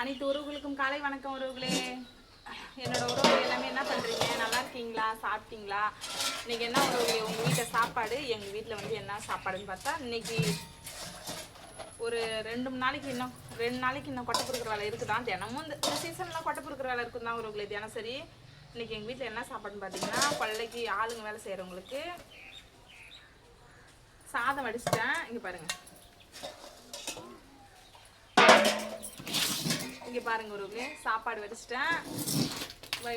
அனைத்து உறவுகளுக்கும் காலை வணக்கம் உறவுகளே. என்னோட உறவுகள் எல்லாமே என்ன பண்றீங்க? நல்லா இருக்கீங்களா? சாப்பிட்டீங்களா? இன்னைக்கு என்ன உறவுகளே உங்க வீட்டில் சாப்பாடு? எங்க வீட்டில் வந்து என்ன சாப்பாடுன்னு பார்த்தா இன்னைக்கு ஒரு ரெண்டு மூணு நாளைக்கு இன்னும் ரெண்டு நாளைக்கு இன்னும் கொட்டை பொறுக்கிற வேலை இருக்குதான் தினமும் இந்த சீசன்லாம் கொட்டை பொறுக்கிற வேலை இருக்கும் தான் உறவுகளே? தினசரி இன்னைக்கு எங்கள் வீட்டில் என்ன சாப்பாடுன்னு பார்த்தீங்கன்னா கொள்ளைக்கு ஆளுங்க வேலை செய்கிறவங்களுக்கு சாதம் வடிச்சிட்டேன். இங்கே பாருங்க. இங்கே பாருங்க ஒரு சாப்பாடு வடிச்சிட்டேன்.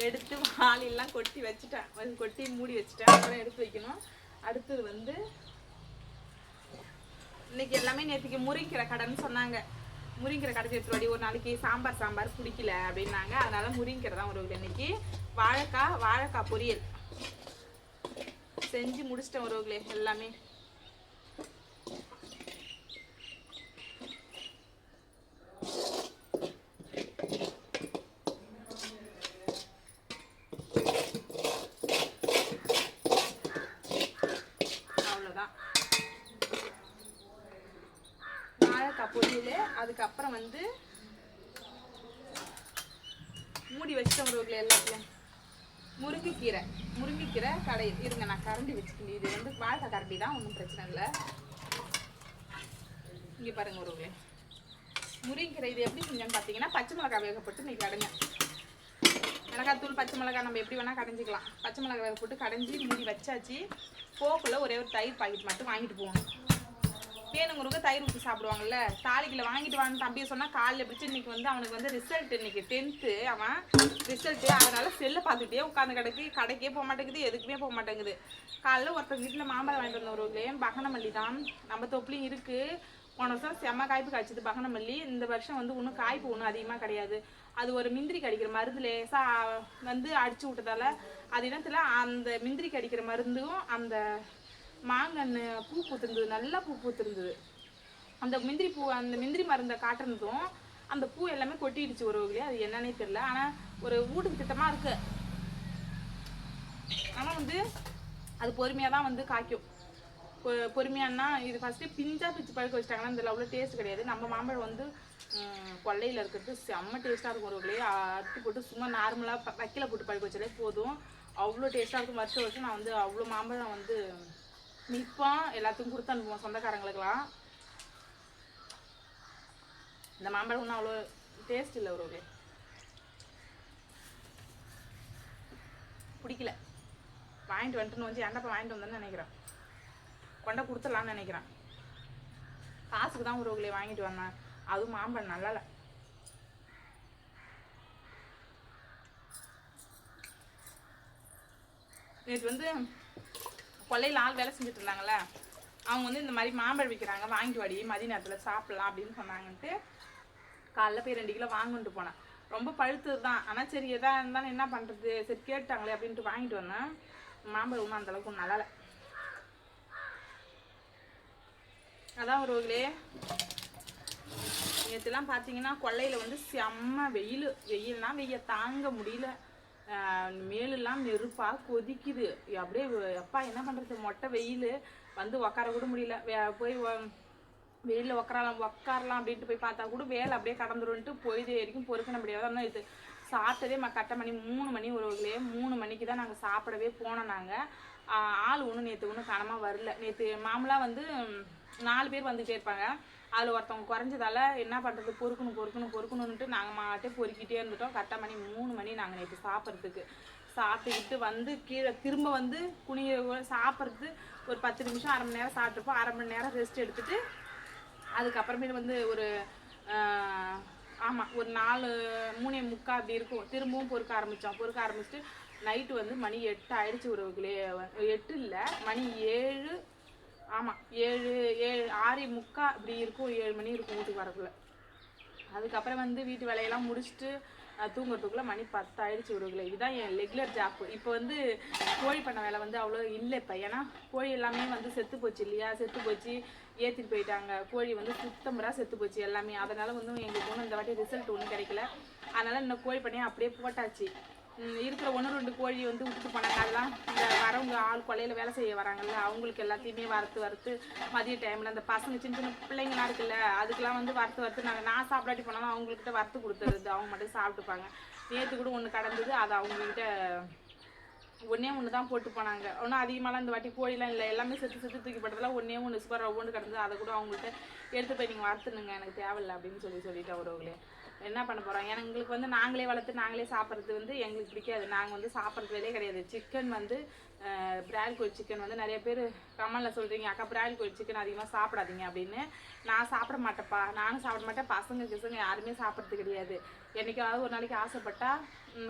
எடுத்து வாளியெல்லாம் கொட்டி வச்சுட்டேன். கொட்டி மூடி வச்சுட்டேன். அப்புறம் எடுத்து வைக்கணும். அடுத்தது வந்து இன்னைக்கு எல்லாமே நேற்றுக்கு முறிக்கிற கடைன்னு சொன்னாங்க. முறிங்கிற கடைக்கு எடுத்துட்டு ஒரு நாளைக்கு சாம்பார் சாம்பார் பிடிக்கல அப்படின்னாங்க. அதனால முறிங்கிற தான் உறவுகள் இன்னைக்கு. வாழைக்காய் வாழைக்காய் பொரியல். செஞ்சு முடிச்சிட்டேன் உறவுகளே எல்லாமே அவ்வளோதான் வாழைக்காய் பொரியல் அதுக்கப்புறம் வந்து மூடி வச்சிட்டோம் உறவுகளை எல்லாத்தையும் முருங்கைக்கீரை முருங்கைக்கீரை கடை இருங்க நான் கரண்டி வச்சுக்கணும் இது வந்து வாழ்க்கை கரண்டி தான் ஒன்றும் பிரச்சனை இல்லை. இங்கே பாருங்க உறவுகளே முருங்கைக்கீரை இது எப்படி செஞ்சோன்னு பார்த்தீங்கன்னா பச்சை மிளகாய் போட்டு நீங்கள் கடைங்க. மிளகாய் தூள் பச்சை மிளகாய் நம்ம எப்படி வேணால் கடைஞ்சிக்கலாம். பச்சை மிளகாய் வேக போட்டு கடைஞ்சி மூடி வச்சாச்சு. போக்குள்ள ஒரே ஒரு தயிர் பாக்கெட் மட்டும் வாங்கிட்டு போகணும். வேணுங்கிறவங்க தயிர் ஊற்றி சாப்பிடுவாங்கல்ல தாலிக்கில் வாங்கிட்டு வான்னு தம்பியை சொன்னால் காலையில் பிடிச்சி இன்னைக்கு வந்து அவனுக்கு வந்து ரிசல்ட் இன்னைக்கு டென்த்து அவன் ரிசல்ட்டு அதனால் செல்லை பார்த்துக்கிட்டே உட்காந்து கிடக்கு. கடைக்கே போக மாட்டேங்குது எதுக்குமே போக மாட்டேங்குது. காலைல ஒருத்தர் வீட்டில் மாம்பழம் வாங்கிட்டு வந்த வந்தவர்களே பகனமல்லி தான். நம்ம தொப்புலையும் இருக்குது போன வருஷம் செம்ம காய்ப்பு காய்ச்சது பகனமல்லி. இந்த வருஷம் வந்து ஒன்றும் காய்ப்பு ஒன்றும் அதிகமாக கிடையாது. அது ஒரு மிந்திரி கடிக்கிற மருந்து லேசாக வந்து அடிச்சு விட்டதால அது இனத்தில் அந்த மிந்திரி கடிக்கிற மருந்தும் அந்த மாங்கன்று பூ பூத்திருந்தது நல்லா பூ பூத்திருந்தது. அந்த முந்திரி பூ அந்த முந்திரி மருந்தை காட்டுனதும் அந்த பூ எல்லாமே கொட்டிடுச்சு ஒரு அது என்னன்னே தெரில ஆனால் ஒரு வீட்டுக்கு திட்டமாக இருக்கு. ஆனால் வந்து அது பொறுமையாக தான் வந்து காய்க்கும். பொ- பொறுமையானா இது ஃபஸ்ட்டு பிஞ்சா பிச்சு பழுக்க வச்சிட்டாங்கன்னா இந்த அவ்வளோ டேஸ்ட் கிடையாது. நம்ம மாம்பழம் வந்து கொள்ளையில் கொல்லையில் இருக்கிறது செம்ம டேஸ்ட்டாக இருக்கும் ஒரு வகையிலே. அறுத்து போட்டு சும்மா நார்மலாக வைக்கல போட்டு பழுக்க வச்சாலே போதும். அவ்வளோ டேஸ்ட்டாக இருக்கும். வருஷம் வருஷம் நான் வந்து அவ்வளோ மாம்பழம் வந்து நிற்போம் எல்லாத்துக்கும் கொடுத்து அனுப்புவோம் சொந்தக்காரங்களுக்கெல்லாம். இந்த மாம்பழம் ஒன்றும் அவ்வளோ டேஸ்ட் இல்லை ஒரு பிடிக்கல. வாங்கிட்டு வந்துட்டுன்னு வந்து ஏன்டா வாங்கிட்டு வந்தேன்னு நினைக்கிறேன். கொண்டை கொடுத்துடலான்னு நினைக்கிறேன். காசுக்கு தான் ஒரு வாங்கிட்டு வந்தேன். அதுவும் மாம்பழம் நல்லா இல்லை. நேற்று வந்து கொல்லையில் ஆள் வேலை செஞ்சுட்டு இருந்தாங்கல்ல அவங்க வந்து இந்த மாதிரி மாம்பழம் விற்கிறாங்க வாங்கிட்டு வாடி மதிய நேரத்தில் சாப்பிட்லாம் அப்படின்னு சொன்னாங்கன்ட்டு காலைல போய் ரெண்டு கிலோ வாங்கிட்டு போனேன். ரொம்ப பழுத்தது தான் ஆனால் சரி எதாக இருந்தாலும் என்ன பண்ணுறது சரி கேட்டாங்களே அப்படின்ட்டு வாங்கிட்டு வந்தேன். மாம்பழம் ஒன்றும் அந்தளவுக்கு ஒன்றும் நல்லா இல்லை அதான் ஒருவர்களே நேற்றுலாம் பார்த்தீங்கன்னா கொல்லையில் வந்து செம்ம வெயில். வெயில்னா வெய்ய தாங்க முடியல. மேலெல்லாம் நெருப்பாக கொதிக்குது. அப்படியே அப்பா என்ன பண்ணுறது மொட்டை வெயில். வந்து உக்கார கூட முடியல. வே- போய் வெயிலில் உக்காரலாம் உக்காரலாம் அப்படின்ட்டு போய் பார்த்தா கூட வேலை அப்படியே கடந்துருன்ட்டு பொழுது வரைக்கும் பொறுக்க முடியாது ஆனால் இது. சாப்பிட்டதே ம கட்ட மணி மூணு மணி உறவுகளே மூணு மணிக்கு தான் நாங்கள் சாப்பிடவே போனோம் நாங்கள் ஆள் ஒன்றும் நேற்று ஒன்றும் கனமாக வரல. நேற்று மாமலாக வந்து நாலு பேர் வந்துகிட்டே இருப்பாங்க. அதில் ஒருத்தவங்க குறைஞ்சதால என்ன பண்ணுறது பொறுக்கணும் பொறுக்கணும் பொறுக்கணுன்ட்டு நாங்கள் மாட்டே பொறுக்கிட்டே இருந்துட்டோம். கரெக்டாக மணி மூணு மணி நாங்கள் நேற்று சாப்பிட்றதுக்கு. சாப்பிட்டுக்கிட்டு வந்து கீழே திரும்ப வந்து குனிய சாப்பிட்றது ஒரு பத்து நிமிஷம் அரை மணி நேரம் சாப்பிட்ருப்போம் அரை மணி நேரம் ரெஸ்ட் எடுத்துகிட்டு அதுக்கப்புறமேட்டு வந்து ஒரு ஆமாம் ஒரு நாலு மூணே முக்கா அப்படி இருக்கும். திரும்பவும் பொறுக்க ஆரம்பித்தோம் பொறுக்க ஆரம்பிச்சுட்டு நைட்டு வந்து மணி எட்டு ஆயிடுச்சு ஒரு எட்டு இல்லை மணி ஏழு ஆமாம் ஏழு ஏழு ஆறு முக்கா அப்படி இருக்கும் ஏழு மணி இருக்கும் வீட்டுக்கு வரக்குள்ள. அதுக்கப்புறம் வந்து வீட்டு வேலையெல்லாம் முடிச்சுட்டு தூங்குறதுக்குள்ளே மணி பத்து ஆயிடுச்சு இதுதான் என் ரெகுலர் ஜாப் இப்போ வந்து கோழி பண்ண வேலை வந்து அவ்வளோ இல்லை இப்போ. ஏன்னா கோழி எல்லாமே வந்து செத்து போச்சு இல்லையா? செத்து போச்சு ஏற்றிட்டு போயிட்டாங்க. கோழி வந்து சுத்தமுறா செத்து போச்சு எல்லாமே. அதனால் வந்து எங்களுக்கு ஒன்றும் இந்த வாட்டி ரிசல்ட் ஒன்றும் கிடைக்கல. அதனால் இன்னும் கோழி பண்ணையை அப்படியே போட்டாச்சு. இருக்கிற ஒன்று ரெண்டு கோழி வந்து விட்டுட்டு போனாங்க அதெல்லாம் இந்த வரவங்க ஆள் கொலையில் வேலை செய்ய வராங்கல்ல அவங்களுக்கு எல்லாத்தையுமே வறுத்து வறுத்து மதிய டைமில் அந்த பசங்க சின்ன சின்ன பிள்ளைங்களாம் இருக்குல்ல அதுக்கெல்லாம் வந்து வறுத்து வறுத்து நாங்கள் நான் சாப்பிடாட்டி போனாலும் அவங்கக்கிட்ட வறுத்து கொடுத்துருது அவங்க மட்டும் சாப்பிட்டுப்பாங்க. நேற்று கூட ஒன்று கடந்தது அது அவங்கக்கிட்ட ஒன்றே ஒன்று தான் போட்டு போனாங்க. ஒன்றும் அதிகமாகலாம் இந்த வாட்டி கோழிலாம் இல்லை எல்லாமே செத்து செத்து தூக்கி போட்டதெல்லாம் ஒன்றே ஒன்று சூப்பராக ஒவ்வொன்று கிடந்தது அதை கூட அவங்கள்ட்ட எடுத்து போய் நீங்கள் வறுத்துனுங்க எனக்கு தேவையில்லை அப்படின்னு சொல்லி சொல்லிட்டு அவர்களே என்ன பண்ண போகிறோம் ஏன்னா எங்களுக்கு வந்து நாங்களே வளர்த்து நாங்களே சாப்பிட்றது வந்து எங்களுக்கு பிடிக்காது. நாங்கள் வந்து சாப்பிட்றது வேலையே கிடையாது. சிக்கன் வந்து பிரால் கோழி சிக்கன் வந்து நிறைய பேர் கமலில் சொல்கிறீங்க அக்கா பிரால் கோழி சிக்கன் அதிகமாக சாப்பிடாதீங்க அப்படின்னு. நான் சாப்பிட மாட்டேப்பா நானும் சாப்பிட மாட்டேன். பசங்க கிசங்க யாருமே சாப்பிட்றது கிடையாது. என்னைக்காவது ஒரு நாளைக்கு ஆசைப்பட்டால்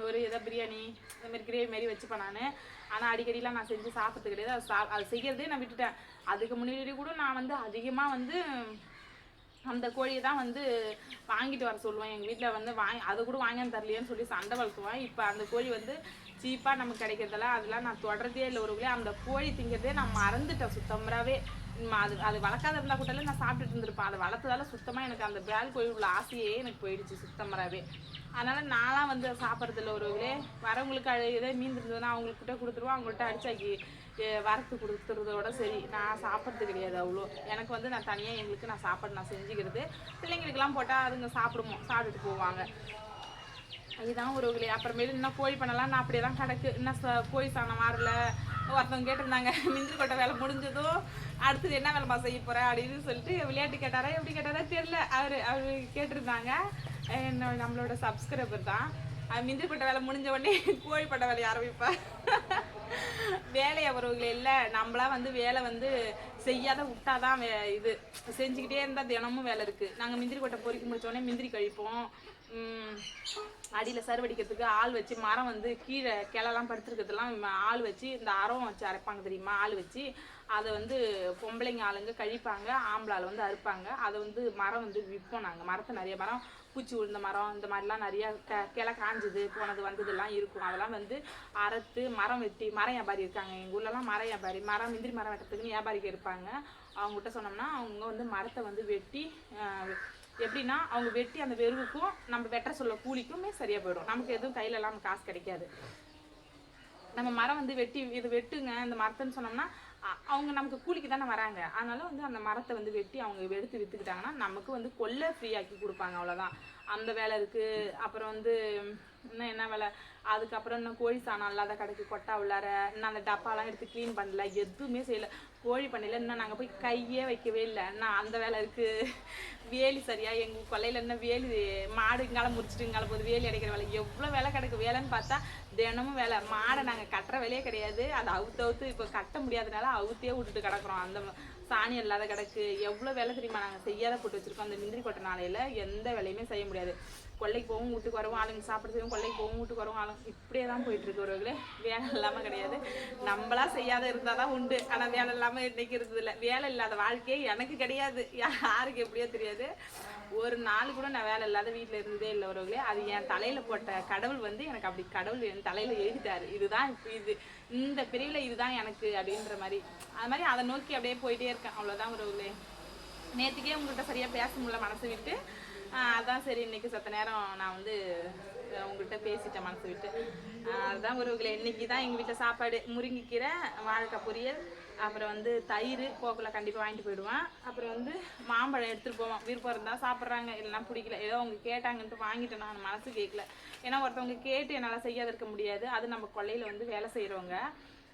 ஒரு ஏதோ பிரியாணி இதுமாரி கிரேவி மாரி வச்சுப்பேன் நான். ஆனால் அடிக்கடிலாம் நான் செஞ்சு சாப்பிட்றது கிடையாது. அது சா அது செய்கிறதே நான் விட்டுட்டேன். அதுக்கு முன்னாடி கூட நான் வந்து அதிகமாக வந்து அந்த கோழியை தான் வந்து வாங்கிட்டு வர சொல்லுவேன். எங்கள் வீட்டில் வந்து வாங்கி அதை கூட வாங்கி தரலையேன்னு சொல்லி சண்டை வளர்த்துவேன். இப்போ அந்த கோழி வந்து சீப்பாக நமக்கு கிடைக்கிறதெல்லாம் அதெல்லாம் நான் தொடர்றதே இல்லை. ஒரு அந்த கோழி திங்கிறதே நான் மறந்துட்டேன் சுத்தமராகவே அது அது வளர்க்காத இருந்தால் கூட நான் சாப்பிட்டுட்டு இருந்திருப்பேன். அதை வளர்த்ததால சுத்தமாக எனக்கு அந்த பிரால் கோழி உள்ள ஆசையே எனக்கு போயிடுச்சு சுத்தமராகவே அதனால் நான்லாம் வந்து சாப்பிட்றதில்ல ஒரு வரவங்களுக்கு அழ இதே மீன் இருந்ததுன்னா அவங்கக்கிட்ட கொடுத்துருவோம். அவங்கள்ட்ட அடிச்சாக்கி வறுத்து கொடுத்துறதோட சரி நான் சாப்பிட்றது கிடையாது அவ்வளோ. எனக்கு வந்து நான் தனியாக எங்களுக்கு நான் சாப்பாடு நான் செஞ்சுக்கிறது. பிள்ளைங்களுக்கெல்லாம் போட்டால் அதுங்க சாப்பிடுமோ சாப்பிட்டுட்டு போவாங்க. இதுதான் ஒரு விலை அப்புறமேலு இன்னும் கோழி பண்ணலாம். நான் அப்படியே தான் கிடக்கு. இன்னும் ச- கோழி சாணம் மாறல. ஒருத்தவங்க கேட்டிருந்தாங்க மிந்திரி கொட்டை வேலை முடிஞ்சதும் அடுத்தது என்ன வேலைப்பா செய்ய போகிறேன் அப்படின்னு சொல்லிட்டு விளையாட்டு கேட்டாரா எப்படி கேட்டாரா தெரில அவர் அவர் கேட்டிருந்தாங்க. என்னோட நம்மளோட சப்ஸ்கிரைபர் தான். மிந்திரி கொட்டை வேலை முடிஞ்ச உடனே கோழி பட்ட வேலையை ஆரம்பிப்பா. வேலை அவர்கள் இல்லை நம்மளா வந்து வேலை வந்து செய்யாத விட்டாதான் வே இது செஞ்சுக்கிட்டே இருந்தால் தினமும் வேலை இருக்குது நாங்கள் மிந்திரி கொட்டை பொறிக்க முடிச்சோடனே மிந்திரி கழிப்போம். அடியில் சருவடிக்கிறதுக்கு ஆள் வச்சு மரம் வந்து கீழே கிளலாம் படுத்துருக்கிறதுலாம் ஆள் வச்சு இந்த அரம் வச்சு அரைப்பாங்க தெரியுமா? ஆள் வச்சு அதை வந்து பொம்பளைங்க ஆளுங்க கழிப்பாங்க ஆம்பளை ஆள் வந்து அறுப்பாங்க. அதை வந்து மரம் வந்து விற்போம் நாங்கள் மரத்தை நிறைய மரம் பூச்சி விழுந்த மரம் இந்த மாதிரிலாம் நிறையா க கிளை காஞ்சது போனது வந்ததெல்லாம் இருக்கும். அதெல்லாம் வந்து அறுத்து மரம் வெட்டி மரம் வியாபாரி இருக்காங்க. எங்கள் ஊர்லலாம் மரம் வியாபாரி மரம் மிந்திரி மரம் வெட்டுறதுக்குன்னு வியாபாரிக்கு இருப்பாங்க. அவங்ககிட்ட சொன்னோம்னா அவங்க வந்து மரத்தை வந்து வெட்டி எப்படின்னா அவங்க வெட்டி அந்த வெறுவுக்கும் நம்ம வெட்ட சொல்ல கூலிக்குமே சரியாக போயிடும். நமக்கு எதுவும் கையிலலாம் காசு கிடைக்காது. நம்ம மரம் வந்து வெட்டி இது வெட்டுங்க இந்த மரத்தைன்னு சொன்னோம்னா அவங்க நமக்கு கூலிக்கு தானே வராங்க. அதனால வந்து அந்த மரத்தை வந்து வெட்டி அவங்க எடுத்து வித்துக்கிட்டாங்கன்னா நமக்கு வந்து கொல்லை ஃப்ரீயாக்கி கொடுப்பாங்க அவ்வளோதான் அந்த வேலை இருக்கு. அப்புறம் வந்து இன்னும் என்ன வேலை? அதுக்கப்புறம் இன்னும் கோழி சாணம் இல்லாத கடைக்கு கொட்டா உள்ளார இன்னும் அந்த டப்பாலாம் எடுத்து க்ளீன் பண்ணல எதுவுமே செய்யல. கோழி பண்ணையில இன்னும் நாங்கள் போய் கையே வைக்கவே இல்லை. இன்னும் அந்த வேலை இருக்கு. வேலி சரியா எங்கள் கொல்லையில என்ன வேலி மாடு இங்கால முடிச்சுட்டு இங்கால போது வேலி அடைக்கிற வேலை. எவ்வளோ வேலை கிடக்கு? வேலைன்னு பார்த்தா தினமும் வேலை. மாடை நாங்கள் கட்டுற வேலையே கிடையாது. அதை அவுத்து அவுத்து இப்போ கட்ட முடியாதனால அவுத்தே விட்டுட்டு கிடக்குறோம். அந்த சாணி இல்லாத கிடக்கு. எவ்வளோ வேலை தெரியுமா நாங்கள் செய்யாத போட்டு வச்சிருக்கோம். அந்த மிந்திரி கொட்டை நாளையில எந்த வேலையுமே செய்ய முடியாது. கொல்லைக்கு போகவும் வீட்டுக்கு வரவும் ஆளுங்க சாப்பிட்றதுக்கும் கொல்லைக்கு போகவும் வீட்டுக்கு வரவும் ஆளுங்க. இப்படியே தான் போயிட்டு இருக்கு ஒருவர்களே வேலை இல்லாமல் கிடையாது. நம்மளா செய்யாத இருந்தால் தான் உண்டு. ஆனால் வேலை இல்லாமல் இன்னைக்கு இருக்குது இல்லை. வேலை இல்லாத வாழ்க்கையே எனக்கு கிடையாது. யாருக்கு எப்படியோ தெரியாது. ஒரு நாள் கூட நான் வேலை இல்லாத வீட்டில் இருந்ததே இல்லை ஒருவர்களே அது என் தலையில் போட்ட கடவுள் வந்து எனக்கு அப்படி கடவுள் என் தலையில் எழுதிட்டாரு. இதுதான் இப்போ இது. இந்த பிரிவில் இதுதான் எனக்கு அப்படின்ற மாதிரி. அது மாதிரி அதை நோக்கி அப்படியே போயிட்டே இருக்கேன். அவ்வளோதான் ஒருவர்களே நேற்றுக்கே உங்கள்கிட்ட சரியாக பேச முடியல மனசு விட்டு. அதான் சரி இன்னைக்கு சத்த நேரம் நான் வந்து உங்கள்கிட்ட பேசிட்டேன் மனசு விட்டு. அதுதான் உறவுகளை இன்னைக்கு தான் எங்கள் வீட்டில் சாப்பாடு முருங்கிக்கீரை வாழைக்காய் பொரியல் அப்புறம் வந்து தயிர் போக்கில் கண்டிப்பாக வாங்கிட்டு போயிடுவேன். அப்புறம் வந்து மாம்பழம் எடுத்துகிட்டு போவோம் விருப்பம் இருந்தால் சாப்பிட்றாங்க இல்லைன்னா பிடிக்கல. ஏதோ அவங்க கேட்டாங்கன்ட்டு வாங்கிட்டேன் நான் மனசு கேட்கல. ஏன்னா ஒருத்தவங்க கேட்டு என்னால் செய்யாத இருக்க முடியாது. அது நம்ம கொல்லையில் வந்து வேலை செய்கிறவங்க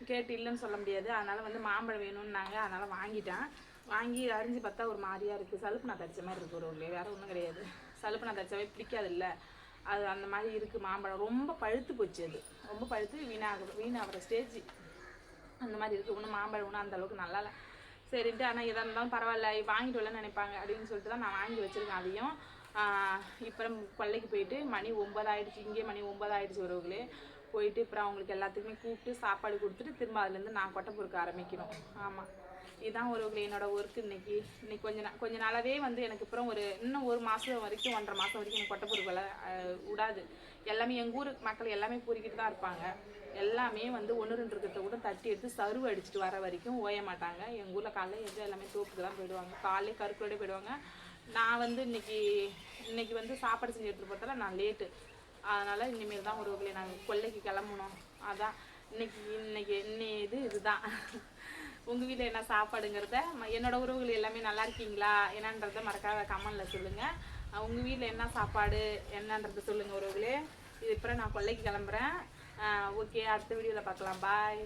கேட்டு இல்லைன்னு சொல்ல முடியாது. அதனால் வந்து மாம்பழம் வேணும்னாங்க. அதனால் வாங்கிட்டேன். வாங்கி அரிஞ்சு பார்த்தா ஒரு மாதிரியா இருக்குது சலுப்பு நான் தச்ச மாதிரி இருக்குது ஒரு உள்ளே வேற ஒன்றும் கிடையாது. சலுப்பு நான் தச்சவே பிடிக்காது இல்லை அது அந்த மாதிரி இருக்குது மாம்பழம். ரொம்ப பழுத்து போச்சு அது. ரொம்ப பழுத்து வீணாக வீணாகிற ஸ்டேஜ் அந்த மாதிரி இருக்குது ஒன்றும் மாம்பழம் ஒன்றும் அந்தளவுக்கு நல்லா இல்லை. சரின்ட்டு ஆனால் எதாக இருந்தாலும் பரவாயில்ல. வாங்கிட்டு வரலன்னு நினைப்பாங்க. அப்படின்னு சொல்லிட்டு தான் நான் வாங்கி வச்சுருக்கேன் அதையும். இப்போ கொல்லைக்கு போயிட்டு மணி ஒம்பது ஆயிடுச்சு இங்கே மணி ஒம்பது ஆயிடுச்சு உறவுகளே போயிட்டு அப்புறம் அவங்களுக்கு எல்லாத்துக்குமே கூப்பிட்டு சாப்பாடு கொடுத்துட்டு திரும்ப அதுலேருந்து நான் கொட்டை பொறுக்க ஆரம்பிக்கணும். ஆமாம் இதுதான் ஒரு என்னோட ஒர்க் இன்னைக்கு. இன்னைக்கு கொஞ்ச நாள் கொஞ்ச நாளாவே வந்து எனக்கு அப்புறம் ஒரு இன்னும் ஒரு மாதம் வரைக்கும் ஒன்றரை மாதம் வரைக்கும் எனக்கு கொட்டை பொறுப்பு விடாது எல்லாமே எங்கள் ஊர் மக்கள் எல்லாமே பூரிக்கிட்டு தான் இருப்பாங்க. எல்லாமே வந்து ஒன்று ரெண்டு இருக்கிறத கூட தட்டி எடுத்து சருவு அடிச்சுட்டு வர வரைக்கும் ஓய மாட்டாங்க. எங்கள் ஊரில் காலைல எங்கே எல்லாமே தோப்புக்கு தான் போயிடுவாங்க. காலையிலே கருக்குள்ளே போயிடுவாங்க. நான் வந்து இன்னைக்கு இன்னைக்கு வந்து சாப்பாடு செஞ்சு எடுத்துகிட்டு போகிறதால நான் லேட்டு அதனால் இனிமேல் தான் ஒரு நாங்கள் கொல்லைக்கு கிளம்பணும். அதான். இன்னைக்கு இன்னைக்கு என்ன இது இதுதான். உங்கள் வீட்டில் என்ன சாப்பாடுங்கிறத ம- என்னோட உறவுகள் எல்லாமே நல்லா இருக்கீங்களா? என்னன்றதை மறக்காத கமெண்டில் சொல்லுங்கள் உங்கள் வீட்டில் என்ன சாப்பாடு என்னன்றதை சொல்லுங்கள் உறவுகளே. இது அப்புறம் நான் கொல்லைக்கு கிளம்புறேன். ஓகே அடுத்த வீடியோவில் பார்க்கலாம். பாய்.